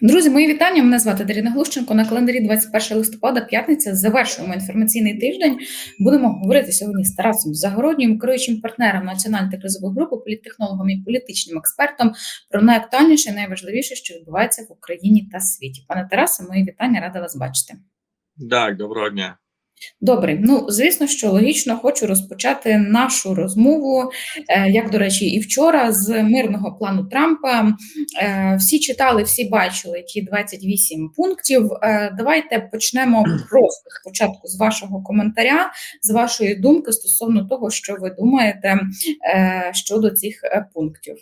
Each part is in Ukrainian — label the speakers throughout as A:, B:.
A: Друзі, мої вітання. Мене звати Даріна Глущенко. На календарі 21 листопада, п'ятниця. Завершуємо інформаційний тиждень. Будемо говорити сьогодні з Тарасом Загороднім, керуючим партнером національної та кризової групи, політтехнологом і політичним експертом про найактуальніше і найважливіше, що відбувається в Україні та світі. Пане Тарасе, мої вітання, рада вас бачити.
B: Так, доброго дня.
A: Добре, ну звісно, що логічно хочу розпочати нашу розмову, е, як до речі, і вчора з мирного плану Трампа. Е, Всі читали, всі бачили ті 28 пунктів. Е, Давайте почнемо просто спочатку з вашого коментаря, з вашої думки стосовно того, що ви думаєте щодо цих пунктів.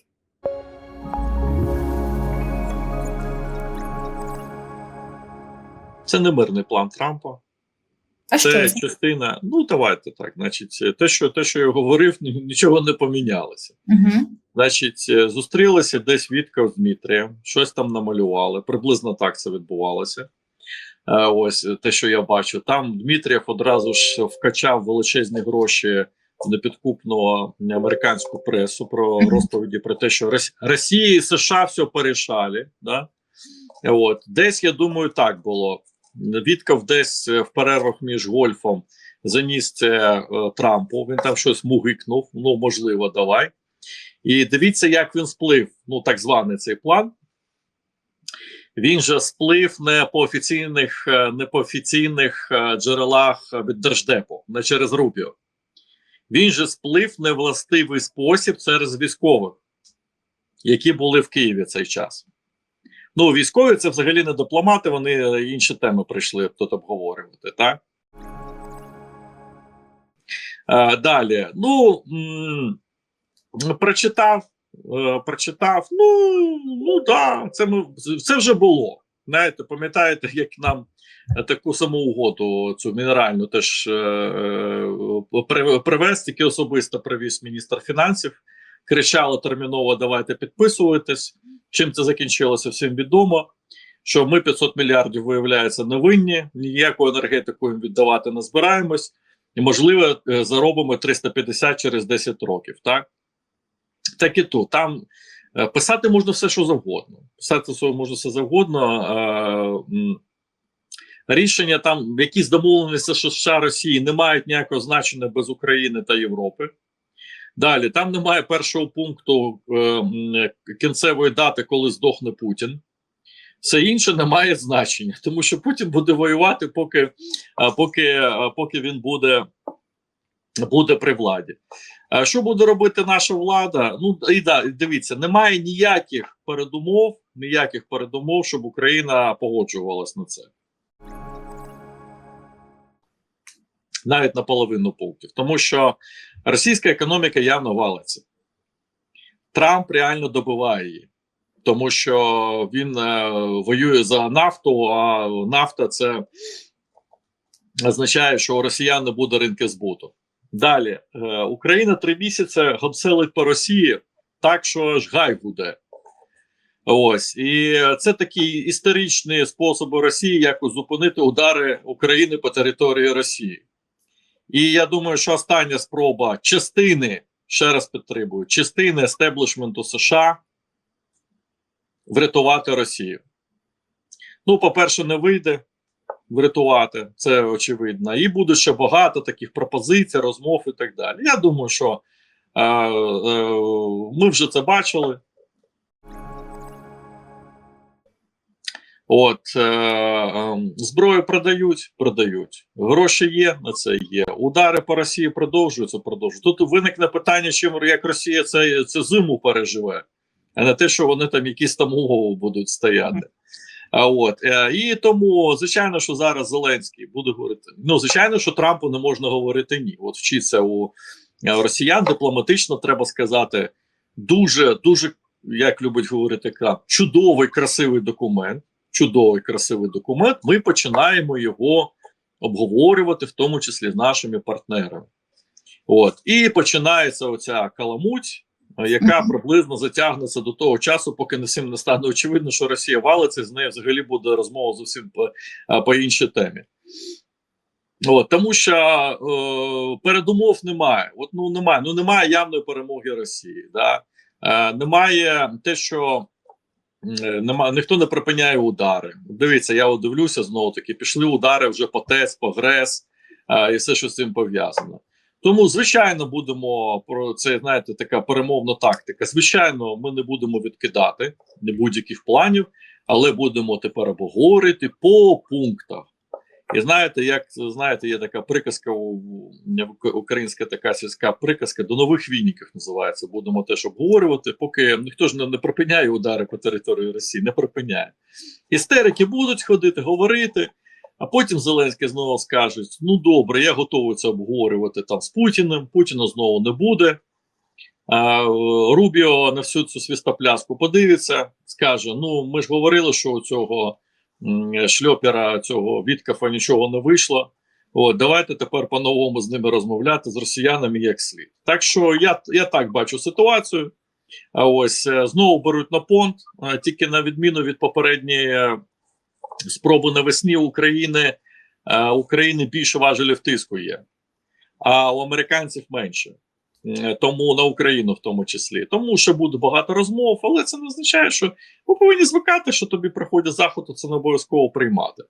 B: Це не мирний план Трампа.
A: А
B: Це
A: це?
B: частина. Ну, давайте так. Значить, те, що те, що я говорив, нічого не помінялося.
A: Угу.
B: Значить, е, зустрілися десь Вітка з Дмитрієм, щось там намалювали. Приблизно так це відбувалося. Е, Ось те, що я бачу. Там Дмитрієв одразу ж вкачав величезні гроші в непідкупну американську пресу про розповіді про те, що Рос- Росія і США все порішали. Да? От десь я думаю, так було. Вітков десь е, в перервах між гольфом заніс це е, Трампу. Він там щось мугикнув. Ну можливо, давай. І дивіться, як він сплив. Ну, так званий цей план. Він же сплив не по офіційних, е, не по офіційних джерелах від Держдепу, не через Рубіо. Він же сплив не властивий спосіб через військових, які були в Києві цей час. Ну, військові це взагалі не дипломати, вони е, інші теми прийшли тут обговорювати, так? Е, далі. Ну, прочитав, е, прочитав. Ну, ну да, це, ми, це вже було. Знаєте, пам'ятаєте, як нам таку саму угоду, цю мінеральну теж е, привез, тільки особисто привіз міністр фінансів. Кричали терміново: давайте підписуйтесь. Чим це закінчилося, всім відомо. Що ми 500 мільярдів, виявляється, не винні, ніяку енергетику їм віддавати не збираємось, і, можливо, е, заробимо 350 через 10 років. Так так і тут. Там е, писати можна все, що завгодно. Писати можна все завгодно. Рішення там, якісь домовленості США Росії не мають ніякого значення без України та Європи. Далі там немає першого пункту е, кінцевої дати, коли здохне Путін. Все інше не має значення, тому що Путін буде воювати, поки, поки, поки він буде, буде при владі. А що буде робити наша влада? Ну і да, дивіться, немає ніяких передумов, ніяких передумов, щоб Україна погоджувалась на це. Навіть на половину пунктів, тому що російська економіка явно валиться. Трамп реально добиває її, тому що він е, воює за нафту, а нафта це означає, що у росіян не буде ринки збуту. Далі е, Україна три місяці гобселить по Росії так, що аж гай буде. Ось і це такі історичні способи Росії, як зупинити удари України по території Росії. І я думаю, що остання спроба частини, ще раз підтримую, частини естеблішменту США врятувати Росію. Ну, по-перше, не вийде врятувати, це очевидно. І буде ще багато таких пропозицій, розмов і так далі. Я думаю, що е, е, ми вже це бачили. От е, е, зброю продають, продають. Гроші є на це є. Удари по Росії продовжуються, продовжують. Тут виникне питання, чим як Росія це, це зиму переживе, а не те, що вони там якісь там умови будуть стояти. А от е, і тому, звичайно, що зараз Зеленський буде говорити. Ну, звичайно, що Трампу не можна говорити ні. От вчиться у е, росіян дипломатично, треба сказати, дуже, дуже, як любить говорити Трамп, чудовий красивий документ. Чудовий красивий документ. Ми починаємо його обговорювати, в тому числі з нашими партнерами. От і починається оця каламуть, е, яка приблизно затягнеться до того часу, поки не всім не стане очевидно, що Росія валиться, з нею взагалі буде розмова зовсім по, е, по іншій темі. От, тому що е, передумов немає. От ну немає. Ну немає явної перемоги Росії. Да? Е, немає те, що нема, ніхто не припиняє удари. Дивіться, я дивлюся знову таки, пішли удари вже по ТЕС, по ГРЕС а, і все, що з цим пов'язано. Тому, звичайно, будемо про це, знаєте, така перемовна тактика. Звичайно, ми не будемо відкидати не будь-яких планів, але будемо тепер обговорити по пунктах. І знаєте, як знаєте, є така приказка українська така сільська приказка до нових війників називається. Будемо теж обговорювати, поки ніхто ж не, не припиняє удари по території Росії, не припиняє. Істерики будуть ходити, говорити. А потім Зеленський знову скаже: ну добре, я готовий це обговорювати там з Путіним. Путіна знову не буде. А, е, Рубіо на всю цю свістопляску подивиться, скаже: Ну, ми ж говорили, що у цього шльопера, цього Віткафа нічого не вийшло. От, давайте тепер по-новому з ними розмовляти з росіянами як слід. Так що я, я так бачу ситуацію. А ось е, знову беруть на понт, тільки на відміну від попередньої е, спроби навесні України, е, України більше важелів тиску є, а у американців менше. Е, Тому на Україну в тому числі. Тому що буде багато розмов, але це не означає, що ви повинні звикати, що тобі приходить заходу, це не обов'язково приймати.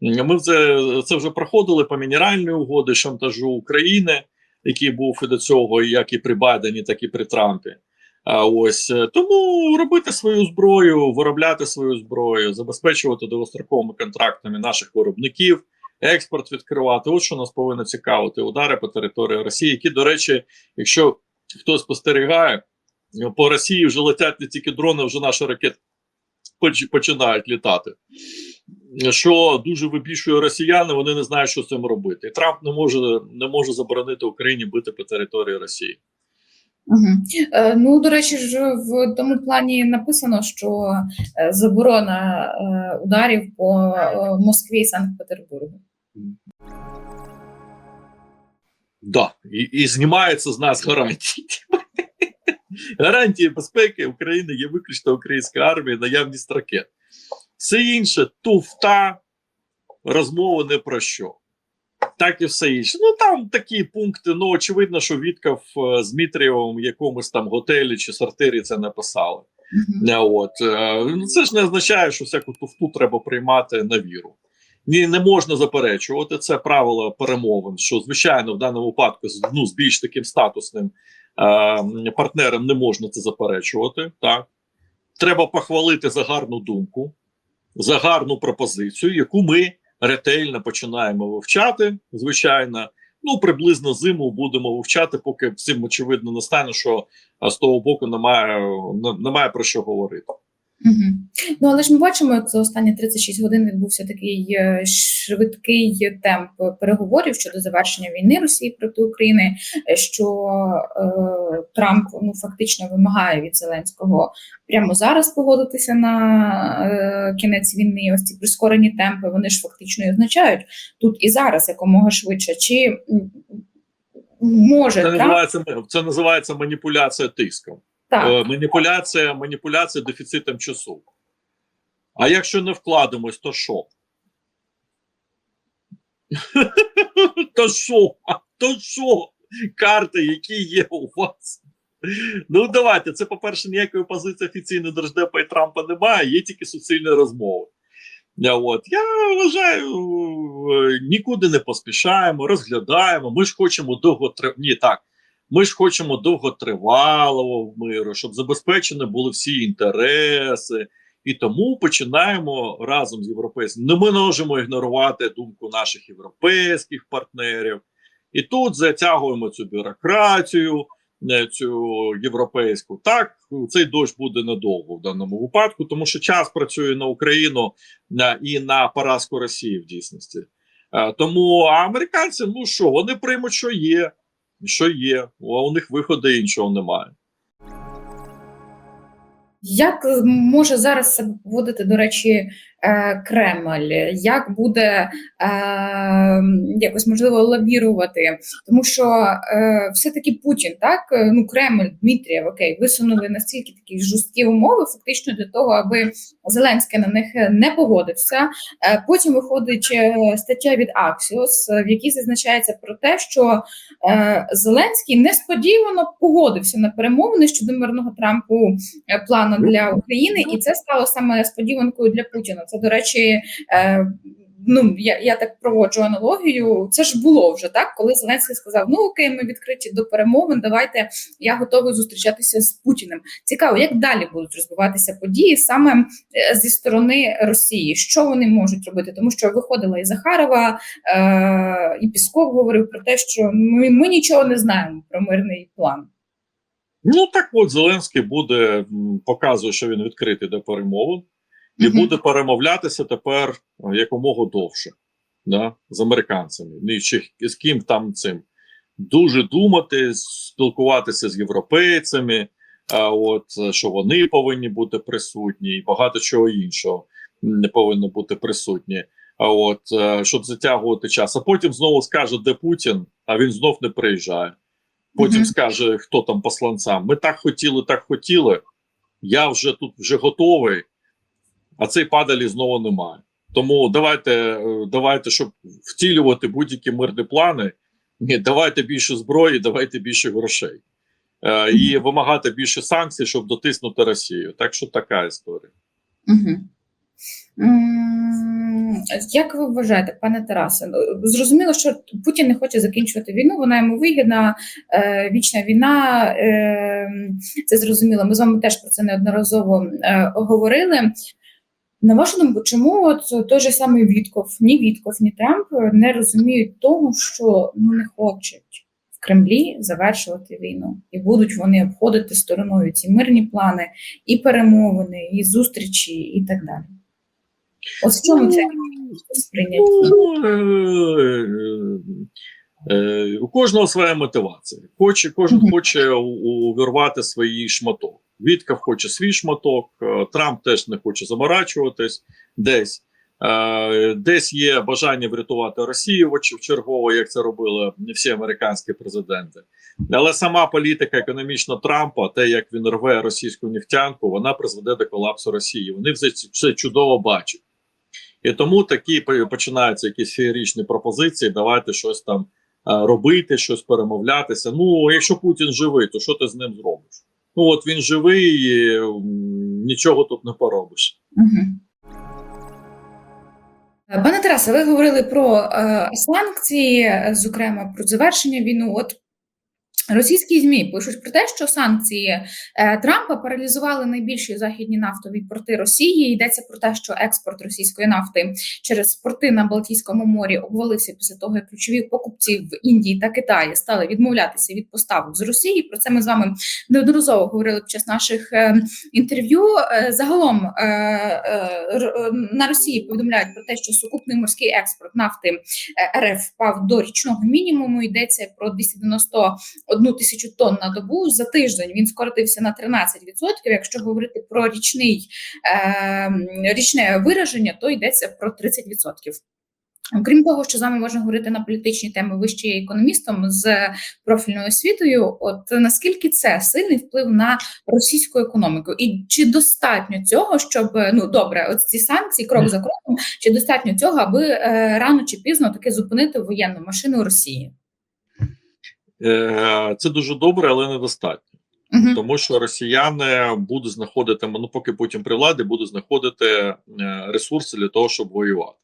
B: Ми це, це вже проходили по мінеральній угоди шантажу України, який був і до цього, як і при Байдені, так і при Трампі. А ось е, тому робити свою зброю, виробляти свою зброю, забезпечувати довгостроковими контрактами наших виробників, експорт відкривати. От що нас повинно цікавити. Удари по території Росії, які, до речі, якщо хтось спостерігає, по Росії вже летять не тільки дрони, вже наші ракети починають літати. Що дуже вибішує росіяни, вони не знають, що з цим робити. І Трамп не може не може заборонити Україні бити по території Росії.
A: Угу. Е, ну, до речі, ж в тому плані написано, що е, заборона е, ударів по е, Москві і Санкт-Петербургу.
B: Да, і, і знімається з нас гарантії. Гарантії безпеки України є виключно українська армія, наявність ракет. Все інше туфта, розмови не про що. Так і все інше. Ну там такі пункти. Ну, очевидно, що Вітков е, з Дмитрієвим в якомусь там готелі чи сортирі це написали.
A: Угу.
B: Е, От е, ну, це ж не означає, що всяку туфту треба приймати на віру. Ні, не можна заперечувати це правило перемовин. Що звичайно в даному випадку ну з більш таким статусним е, партнером не можна це заперечувати. Так треба похвалити за гарну думку, за гарну пропозицію, яку ми ретельно починаємо вивчати. Звичайно, ну приблизно зиму будемо вивчати, поки всім очевидно не стане, що з того боку немає, не- немає про що говорити.
A: Угу. Ну, але ж ми бачимо, за останні 36 годин відбувся такий е, швидкий темп переговорів щодо завершення війни Росії проти України, що е, Трамп ну фактично вимагає від Зеленського прямо зараз погодитися на е, кінець війни. Ось ці прискорені темпи вони ж фактично і означають тут і зараз якомога швидше. Чи може
B: Це
A: Трамп
B: називається це називається маніпуляція тиском.
A: Так?
B: Е, маніпуляція, маніпуляція дефіцитом часу. А якщо не вкладемось, то що? то що? То що? Карти, які є у вас? Ну, давайте. Це, по-перше, ніякої позиції офіційної Держдепа і Трампа немає, є тільки суцільні розмови. От, я вважаю, е, нікуди не поспішаємо, розглядаємо. Ми ж хочемо довго Ні, так. Ми ж хочемо довготривалого миру, щоб забезпечені були всі інтереси, і тому починаємо разом з європейськими. Ну, ми можемо ігнорувати думку наших європейських партнерів, і тут затягуємо цю бюрократію, е, цю європейську. Так, цей дощ буде недовго в даному випадку, тому що час працює на Україну е, і на поразку Росії в дійсності. Е, Тому а американці, ну що, вони приймуть, що є що є, а у них виходу іншого немає.
A: Як може зараз себе поводити, до речі, е, Кремль, як буде е, якось можливо лобірувати, тому що е, все-таки Путін, так е, ну Кремль, Дмитрієв, окей, висунули настільки такі жорсткі умови, фактично для того, аби Зеленський на них не погодився. Е, Потім виходить е, стаття від Axios, е, в якій зазначається про те, що е, Зеленський несподівано погодився на перемовини щодо мирного Трампу е, плану для України, і це стало саме сподіванкою для Путіна. Це, до речі, е, ну я, я так проводжу аналогію. Це ж було вже так, коли Зеленський сказав: Ну окей, ми відкриті до перемовин. Давайте я готовий зустрічатися з Путіним. Цікаво, як далі будуть розвиватися події саме е, зі сторони Росії, що вони можуть робити, тому що виходила і Захарова, е, і Пісков говорив про те, що ми, ми нічого не знаємо про мирний план.
B: Ну так от Зеленський буде показує, що він відкритий до перемовин, і буде перемовлятися тепер е, якомога довше да, з американцями. Чи з ким там цим. Дуже думати, спілкуватися з європейцями, а от е, що вони повинні бути присутні, і багато чого іншого не повинно бути присутні. А от е, щоб затягувати час, а потім знову скаже, де Путін, а він знов не приїжджає. Потім
A: Мгм.
B: скаже, хто там посланцям. Ми так хотіли, так хотіли. Я вже тут вже готовий, а цей падалі знову немає. Тому давайте, е, давайте, щоб втілювати будь-які мирні плани. Ні, давайте більше зброї, давайте більше грошей. Е, і вимагати більше санкцій, щоб дотиснути Росію. Так що така історія.
A: Угу. Як ви вважаєте, пане Тарасе? ну, Зрозуміло, що Путін не хоче закінчувати війну, вона йому вигідна, е, вічна війна. Е, це зрозуміло. Ми з вами теж про це неодноразово говорили. На вашу думку, чому от той же самий Вітков, ні Вітков, ні Трамп не розуміють того, що ну не хочуть в Кремлі завершувати війну, і будуть вони обходити стороною ці мирні плани, і перемовини, і зустрічі, і так далі. Ось в чому це сприйняття?
B: Е, у кожного своя мотивація. Хоче, кожен хоче увірвати свій шматок. Вітков хоче свій шматок, е, Трамп теж не хоче заморачуватись десь. Е, Десь є бажання врятувати Росію в чергово, як це робили всі американські президенти. Але сама політика економічна Трампа, те, як він рве російську нефтянку, вона призведе до колапсу Росії. Вони все, все чудово бачать. І тому такі починаються якісь феєричні пропозиції. Давайте щось там робити, щось перемовлятися. Ну, якщо Путін живий, то що ти з ним зробиш? Ну от він живий, і, нічого тут не поробиш.
A: Пане Тарасе, ви говорили про е, санкції, е, зокрема про завершення війни. От російські ЗМІ пишуть про те, що санкції е, Трампа паралізували найбільші західні нафтові порти Росії. Йдеться про те, що експорт російської нафти через порти на Балтійському морі обвалився після того, як ключові покупці в Індії та Китаї стали відмовлятися від поставок з Росії. Про це ми з вами неодноразово говорили під час наших е, інтерв'ю. Е, Загалом на Росії повідомляють про те, що сукупний морський експорт нафти РФ впав до річного мінімуму. Йдеться про 291 тисячу тонн на добу. За тиждень він скоротився на 13%. Якщо говорити про річний е, річне вираження, то йдеться про 30%. Крім того, що з вами можна говорити на політичні теми, ви ще є економістом з профільною освітою. От наскільки це сильний вплив на російську економіку, і чи достатньо цього, щоб ну добре, от ці санкції, крок за кроком, чи достатньо цього, аби е, рано чи пізно таки зупинити воєнну машину Росії?
B: Е, Це дуже добре, але недостатньо.
A: Угу.
B: Тому що росіяни будуть знаходити, ну поки потім при владі будуть знаходити е, ресурси для того, щоб воювати.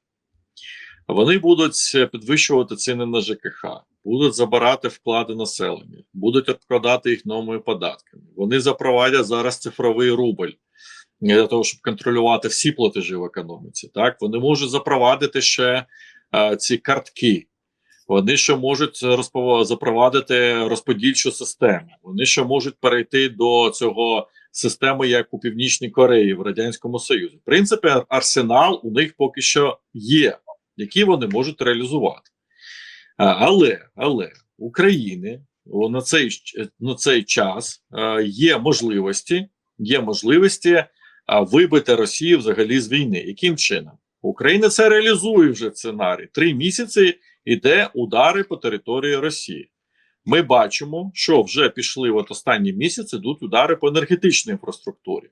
B: Вони будуть підвищувати ціни на ЖКХ, будуть забирати вклади населення, будуть обкладати їх новими податками. Вони запровадять зараз цифровий рубль для того, щоб контролювати всі платежі в економіці. Так вони можуть запровадити ще е, ці картки. Вони ще можуть розпов... запровадити розподільчу систему. Вони ще можуть перейти до цього системи, як у Північній Кореї в Радянському Союзі. В принципі, арсенал у них поки що є, який вони можуть реалізувати. Але але України на цей, на цей час е, є можливості, є можливості вибити Росію взагалі з війни. Яким чином? Україна це реалізує вже сценарій. Три місяці йде удари по території Росії. Ми бачимо, що вже пішли от останні місяці йдуть удари по енергетичній інфраструктурі.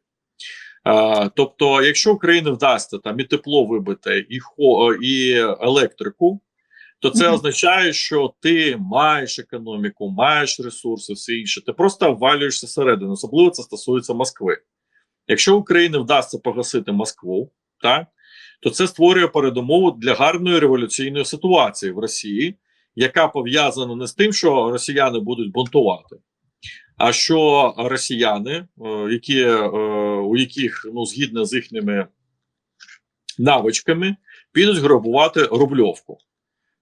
B: Е, тобто, якщо Україні вдасться там і тепло вибити, і хо, і електрику, то це
A: Мгм.
B: означає, що ти маєш економіку, маєш ресурси, все інше. Ти просто ввалюєшся всередину. Особливо це стосується Москви. Якщо Україні вдасться погасити Москву, так то це створює передумову для гарної революційної ситуації в Росії, яка пов'язана не з тим, що росіяни будуть бунтувати, а що росіяни, е, які, е, у яких ну згідно з їхніми навичками, підуть грабувати рубльовку.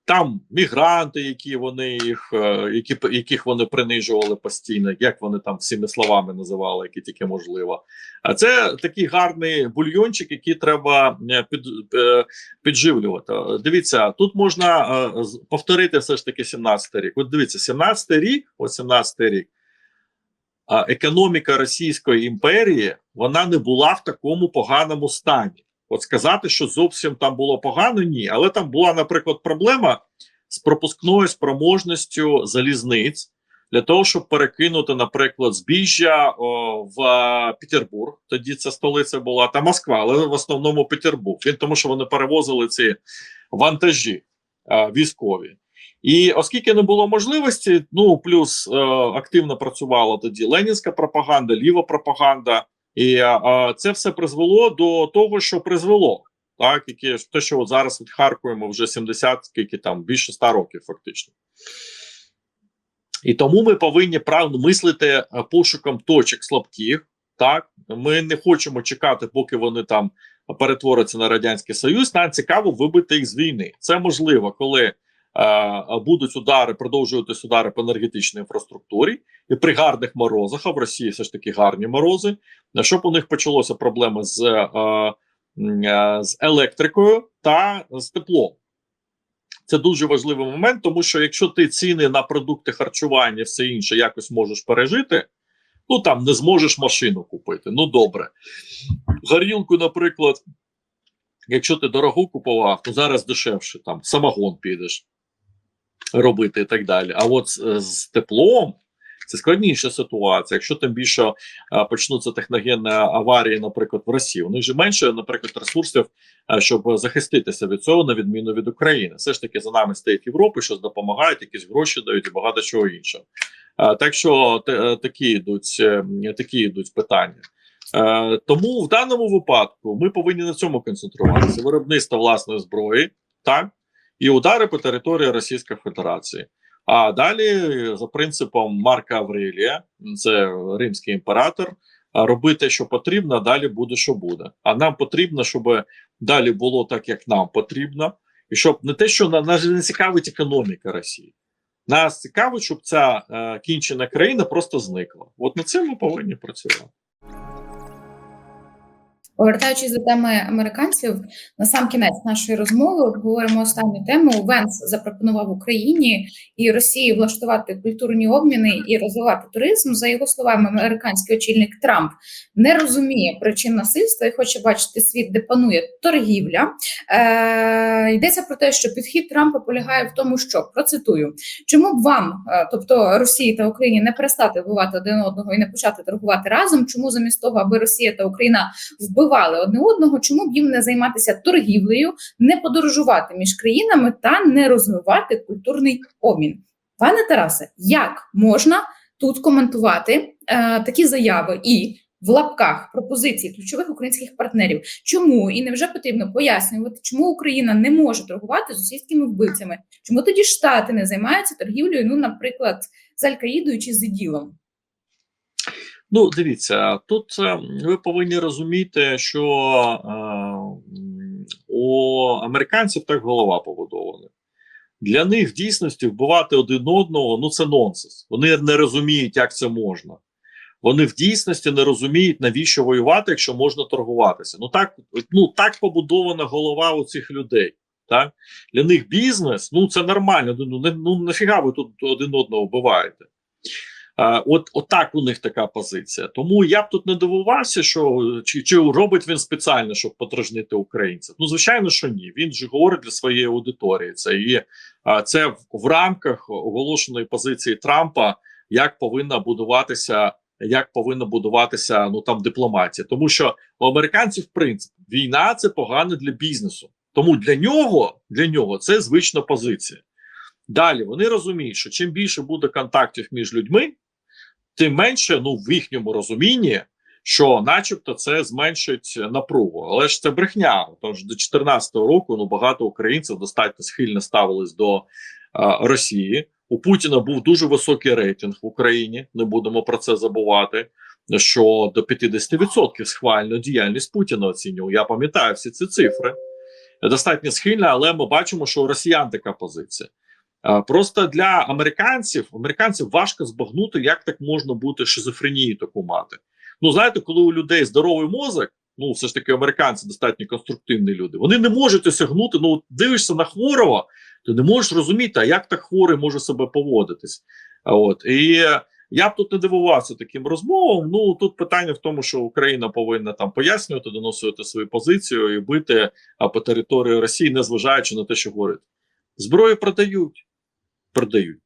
B: Там мігранти, які вони їх, е, які, яких вони принижували постійно, як вони там всіми словами називали, які тільки можливо. А це такий гарний бульйончик, який треба е, під, е, підживлювати. Дивіться, тут можна повторити все ж таки 17-й рік. От дивіться, 17-й рік, от 17-й рік, економіка Російської імперії вона не була в такому поганому стані. От сказати, що зовсім там було погано, ні. Але там була, наприклад, проблема з пропускною спроможністю залізниць для того, щоб перекинути, наприклад, збіжжя о, в е, Петербург. Тоді це столиця була та Москва, але в основному Петербург. Він тому, що вони перевозили ці вантажі е, військові. І оскільки не було можливості, ну плюс е, активно працювала тоді ленінська пропаганда, ліва пропаганда. І а, це все призвело до того, що призвело, так, яке те, що от зараз відхаркуємо вже 70, скільки там більше 100 років, фактично. І тому ми повинні правильно мислити е, пошуком точок слабких. Так, ми не хочемо чекати, поки вони там перетворяться на радянський союз. Нам цікаво вибити їх з війни. Це можливо, коли будуть удари, продовжуватись удари по енергетичній інфраструктурі, і при гарних морозах, а в Росії все ж таки гарні морози. Щоб у них почалося проблеми з, е, е, з електрикою та з теплом. Це дуже важливий момент, тому що якщо ти ціни на продукти харчування, все інше якось можеш пережити, ну там не зможеш машину купити. Ну добре. Горілку, наприклад, якщо ти дорогу купував, то зараз дешевше там самогон підеш робити і так далі. А от з, з теплом це складніша ситуація. Якщо тим більше а, почнуться техногенні аварії, наприклад, в Росії, у них же менше, наприклад, ресурсів, а, щоб захиститися від цього, на відміну від України. Все ж таки за нами стоїть Європа, що допомагають, якісь гроші дають і багато чого іншого. А, так що те- такі йдуть, е, такі йдуть питання. Е, тому в даному випадку ми повинні на цьому концентруватися: виробництво власної зброї, так і удари по території Російської Федерації. А далі, за принципом Марка Аврелія, це римський імператор, роби те, що потрібно, а далі буде, що буде. А нам потрібно, щоб далі було так, як нам потрібно, і щоб не те, що на- нас не цікавить економіка Росії. Нас цікавить, щоб ця е, кінчена країна просто зникла. От на це ми повинні працювати.
A: Повертаючись до теми американців, на сам кінець нашої розмови обговоримо останню тему. Венс запропонував Україні і Росії влаштувати культурні обміни і розвивати туризм. За його словами, американський очільник Трамп не розуміє причин насильства і хоче бачити світ, де панує торгівля. Е, йдеться про те, що підхід Трампа полягає в тому, що процитую, чому б вам, е, тобто Росії та Україні, не перестати вбивати один одного і не почати торгувати разом? Чому замість того, аби Росія та Україна вбивали одне одного, чому б їм не займатися торгівлею, не подорожувати між країнами та не розвивати культурний обмін? Пане Тарасе, як можна тут коментувати е, такі заяви і в лапках пропозиції ключових українських партнерів? Чому і невже потрібно пояснювати, чому Україна не може торгувати з російськими вбивцями? Чому тоді Штати не займаються торгівлею? Ну, наприклад, з Аль-Каїдою чи з іділом?
B: Ну, дивіться, тут е, ви повинні розуміти, що е, у американців так голова побудована. Для них в дійсності вбивати один одного ну це нонсенс. Вони не розуміють, як це можна. Вони в дійсності не розуміють, навіщо воювати, якщо можна торгуватися. Ну так, ну так побудована голова у цих людей. Так? Для них бізнес ну це нормально. Ну, не, ну нафіга ви тут один одного вбиваєте. Е, От, от так у них така позиція. Тому я б тут не дивувався, що чи, чи робить він спеціально, щоб подражнити українців. Ну, звичайно, що ні. Він же говорить для своєї аудиторії. Це і це в, в рамках оголошеної позиції Трампа, як повинна будуватися, як повинна будуватися ну там дипломатія. Тому що у американців принцип війна це погано для бізнесу. Тому для нього для нього це звична позиція. Далі вони розуміють, що чим більше буде контактів між людьми, тим менше, ну в їхньому розумінні, що, начебто, це зменшить напругу. Але ж це брехня. Тож до 2014 року ну багато українців достатньо схильно ставились до а, Росії. У Путіна був дуже високий рейтинг в Україні. Не будемо про це забувати. Що до 50% схвально діяльність Путіна оцінював. Я пам'ятаю всі ці цифри. Достатньо схильна, але ми бачимо, що у росіян така позиція. А, Просто для американців американців важко збагнути, як так можна бути шизофренію таку мати. Ну, знаєте, коли у людей здоровий мозок, ну все ж таки американці достатньо конструктивні люди, вони не можуть осягнути. Ну, дивишся на хворого, ти не можеш розуміти, а як так хворий може себе поводитись. От і я б тут не дивувався таким розмовам. Ну тут питання в тому, що Україна повинна там пояснювати, доносити свою позицію і бити по території Росії, незважаючи на те, що говорить. Зброю продають, продають.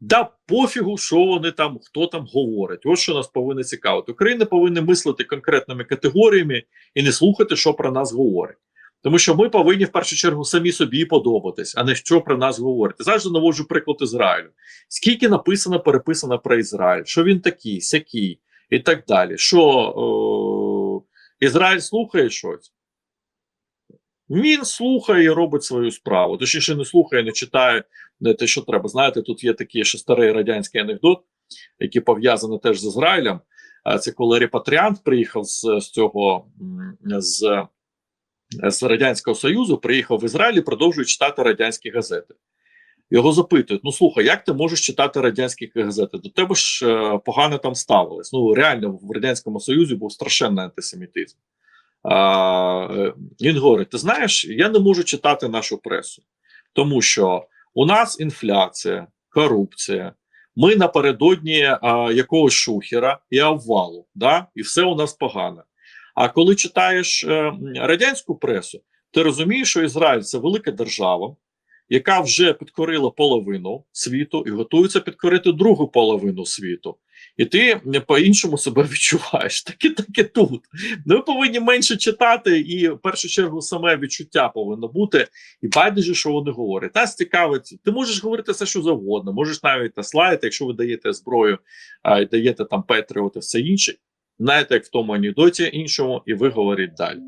B: Да пофігу, що вони там, хто там говорить. Ось що нас повинно цікавити. Україна повинна мислити конкретними категоріями і не слухати, що про нас говорять. Тому що ми повинні в першу чергу самі собі подобатись, а не що про нас говорять. Завжди наводжу приклад Ізраїлю. Скільки написано, переписано про Ізраїль, що він такий, сякий і так далі. Що е- Ізраїль слухає щось? Він слухає і робить свою справу. Точніше, не слухає, не читає не те, що треба. Знаєте, тут є такий ще старий радянський анекдот, який пов'язаний теж з Ізраїлем. Це коли репатріант приїхав з, з цього з, з Радянського Союзу, приїхав в Ізраїль і продовжує читати радянські газети. Його запитують: ну слухай, як ти можеш читати радянські газети? До тебе ж е, погано там ставились. Ну реально в Радянському Союзі був страшенний антисемітизм. А, Він говорить: ти знаєш, я не можу читати нашу пресу, тому що у нас інфляція, корупція. Ми напередодні а, якогось шухера і обвалу, да? і все у нас погано. А коли читаєш е, радянську пресу, ти розумієш, що Ізраїль це велика держава, яка вже підкорила половину світу і готується підкорити другу половину світу. І ти по-іншому себе відчуваєш. Так і так і тут. Ми повинні менше читати, і в першу чергу саме відчуття повинно бути. І байдуже, що вони говорять. Нас цікавить, ти можеш говорити все, що завгодно, можеш навіть слайд, якщо ви даєте зброю, а, даєте там Петріот і все інше. Знаєте, як в тому анекдоті іншому, і ви говорите далі.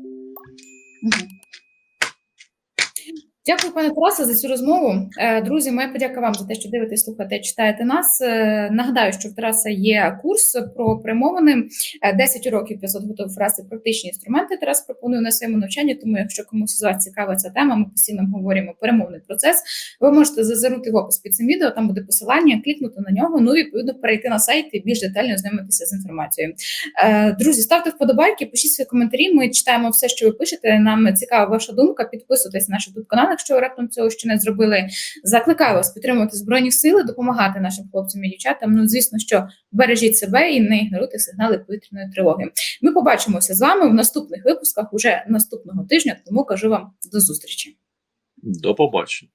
A: Дякую, пане Тарасе, за цю розмову. Е, Друзі, моя подяка вам за те, що дивитесь, слухаєте, читаєте нас. Е, Нагадаю, що в Тараса є курс про перемовини 10 уроків 500 готових фраз і практичні інструменти. Тарас пропонує на своєму навчанні. Тому, якщо комусь з вас цікава ця тема, ми постійно говоримо перемовний процес. Ви можете зазирнути в опис під цим відео. Там буде посилання, клікнути на нього. Ну і відповідно перейти на сайт і більш детально знайомитися з інформацією. Е, Друзі, ставте вподобайки, пишіть свої коментарі. Ми читаємо все, що ви пишете. Нам цікава ваша думка. Підписуйтесь на наш YouTube канал, якщо раптом цього ще не зробили. Закликаю вас підтримувати збройні сили, допомагати нашим хлопцям і дівчатам. Ну, звісно, що бережіть себе і не ігноруйте сигнали повітряної тривоги. Ми побачимося з вами в наступних випусках уже наступного тижня. Тому кажу вам до зустрічі.
B: До побачення.